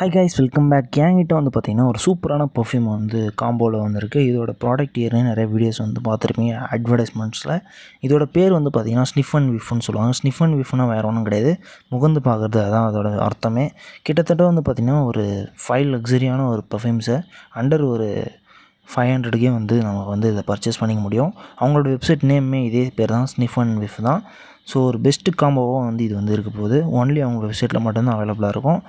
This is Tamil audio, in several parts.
ஹை கைஸ் வெல்கம் பேக் என்கிட்ட வந்து பார்த்தீங்கன்னா ஒரு சூப்பரான பர்ஃப்யூம் வந்து காம்போவில் வந்திருக்கு. இதோட ப்ராடக்ட் இயர்னே நிறைய வீடியோஸ் வந்து பார்த்துருப்பீங்க. அட்வர்டைஸ்மெண்ட்ஸில் இதோட பேர் வந்து பார்த்தீங்கன்னா ஸ்னிஃப் அண்ட் விஃப்னு சொல்லுவாங்க. ஸ்னிஃப் அண்ட் விஃப்னா வேறு ஒன்றும் கிடையாது. முகந்து பார்க்குறது அதான் அதோட அர்த்தமே. கிட்டத்தட்ட வந்து பார்த்திங்கன்னா ஒரு ஃபைவ் லக்ஸரியான ஒரு பர்ஃப்யூம்ஸை அண்டர் ஒரு ஃபைவ் ஹண்ட்ரடுக்கே வந்து நம்ம வந்து இதை பர்ச்சேஸ் பண்ணிக்க முடியும். அவங்களோட வெப்சைட் நேமே இதே பேர் தான். ஸ்னிஃப் அண்ட் விஃப் தான். ஸோ ஒரு பெஸ்ட்டு காம்போவாக வந்து இது வந்து இருக்க போகுது. ஒன்லி அவங்க வெப்சைட்டில் மட்டும்தான் அவைலபிளாக இருக்கும்.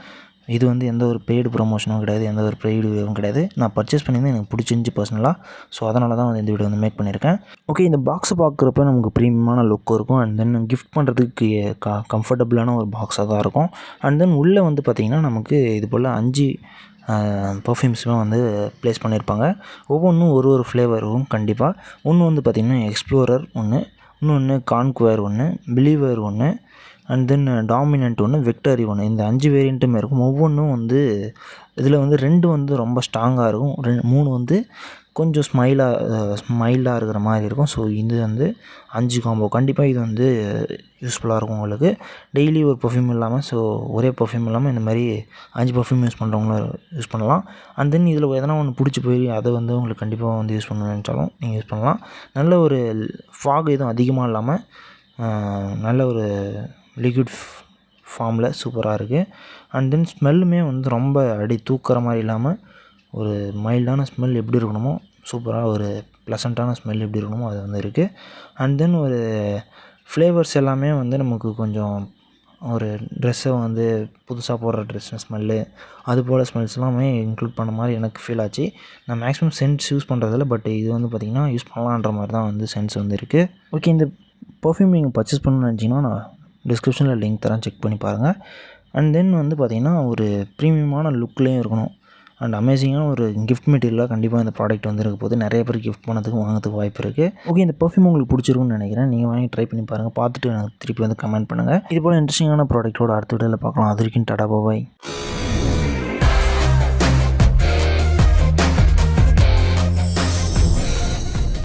இது வந்து எந்த ஒரு பெய்டு ப்ரொமோஷனும் கிடையாது எந்த ஒரு பெய்டு இதுவும் கிடையாது. நான் பர்ச்சேஸ் பண்ணியிருந்தேன் எனக்கு பிடிச்சிருந்துச்சி பர்சனலாக ஸோ அதனால தான் வந்து இந்த வீடியோ வந்து மேக் பண்ணியிருக்கேன். ஓகே இந்த பாக்ஸை பார்க்குறப்ப நமக்கு ப்ரீமியமான லுக்கும் இருக்கும். அண்ட் தென் கிஃப்ட் பண்ணுறதுக்கு க கம்ஃபர்டபுளான ஒரு பாக்ஸாக தான் இருக்கும். அண்ட் தென் உள்ளே வந்து பார்த்திங்கன்னா நமக்கு இது போல் அஞ்சு பர்ஃப்யூம்ஸ்லாம் வந்து ப்ளேஸ் பண்ணியிருப்பாங்க. ஒவ்வொன்றும் ஒரு ஒரு ஃப்ளேவரும் கண்டிப்பாக ஒன்று வந்து பார்த்திங்கன்னா எக்ஸ்ப்ளோரர் ஒன்று இன்னொன்று கான்குவேர் ஒன்று பிலீவர் ஒன்று அண்ட் தென் டாமினன்ட் ஒன்று விக்டரி ஒன்று இந்த அஞ்சு வேரியண்ட்டுமே இருக்கும். ஒவ்வொன்றும் வந்து இதில் வந்து ரெண்டு வந்து ரொம்ப ஸ்ட்ராங்காக இருக்கும். ரெண்டு மூணு வந்து கொஞ்சம் ஸ்மைலாக ஸ்மைல்டாக இருக்கிற மாதிரி இருக்கும். ஸோ இது வந்து அஞ்சு காம்போ கண்டிப்பாக இது வந்து யூஸ்ஃபுல்லாக இருக்கும் உங்களுக்கு. டெய்லி ஒரு பர்ஃப்யூம் இல்லாமல் ஸோ ஒரே பர்ஃப்யூம் இல்லாமல் இந்த மாதிரி அஞ்சு பர்ஃப்யூம் யூஸ் பண்ணுறவங்களும் யூஸ் பண்ணலாம். அண்ட் தென் இதில் எதனா ஒன்று பிடிச்சி போய் அதை வந்து உங்களுக்கு கண்டிப்பாக வந்து யூஸ் பண்ணணும்னு நினச்சாலும் நீங்கள் யூஸ் பண்ணலாம். நல்ல ஒரு ஃபாக் எதுவும் அதிகமாக இல்லாமல் நல்ல ஒரு லிக்விட் ஃபார்மில் சூப்பராக இருக்குது அண்ட் தென் ஸ்மெல்லுமே வந்து ரொம்ப அடி தூக்குற மாதிரி இல்லாமல் ஒரு மைல்டான ஸ்மெல் எப்படி இருக்கணுமோ சூப்பராக ஒரு ப்ளசண்ட்டான ஸ்மெல் எப்படி இருக்கணுமோ அது வந்து இருக்குது அண்ட் தென் ஒரு ஃப்ளேவர்ஸ் எல்லாமே வந்து நமக்கு கொஞ்சம் ஒரு ட்ரெஸ்ஸை வந்து புதுசாக போடுற ட்ரெஸ் ஸ்மெல்லு அது போல் ஸ்மெல்ஸ் எல்லாமே இன்க்ளூட் பண்ண மாதிரி எனக்கு ஃபீல் ஆச்சு. நான் மேக்ஸிமம் சென்ட்ஸ் யூஸ் பண்ணுறதில்ல பட் இது வந்து பார்த்திங்கன்னா யூஸ் பண்ணலான்ற மாதிரி தான் வந்து சென்ஸ் வந்து இருக்குது ஓகே இந்த பர்ஃப்யூம் நீங்கள் பர்ச்சேஸ் பண்ணணும்னு நினச்சிங்கன்னா நான் டிஸ்கிரிப்ஷனில் லிங்க் தரேன் செக் பண்ணி பாருங்கள் அண்ட் தென் வந்து பார்த்திங்கன்னா ஒரு ப்ரீமியமான லுக்லேயும் இருக்கணும். அண்ட் அமேசிங்கான ஒரு கிஃப்ட் மெட்டீரியலாக கண்டிப்பாக இந்த ப்ராடக்ட் வந்துருக்க போது நிறைய பேர் கிஃப்ட் பண்ணதுக்கு வாங்கிறதுக்கு வாய்ப்பு இருக்குது ஓகே இந்த பர்ஃப்யூம் உங்களுக்கு பிடிச்சிருக்கும்னு நினைக்கிறேன். நீங்கள் வாங்கி ட்ரை பண்ணி பாருங்கள் பார்த்துட்டு எனக்கு திருப்பி வந்து கமெண்ட் பண்ணுங்கள் இது போல் இன்ட்ரெஸ்டிங்கான ப்ராடக்ட்டோட அடுத்த வீடியோவில் பார்க்கலாம். அது வரைக்கும் டாடா பாய்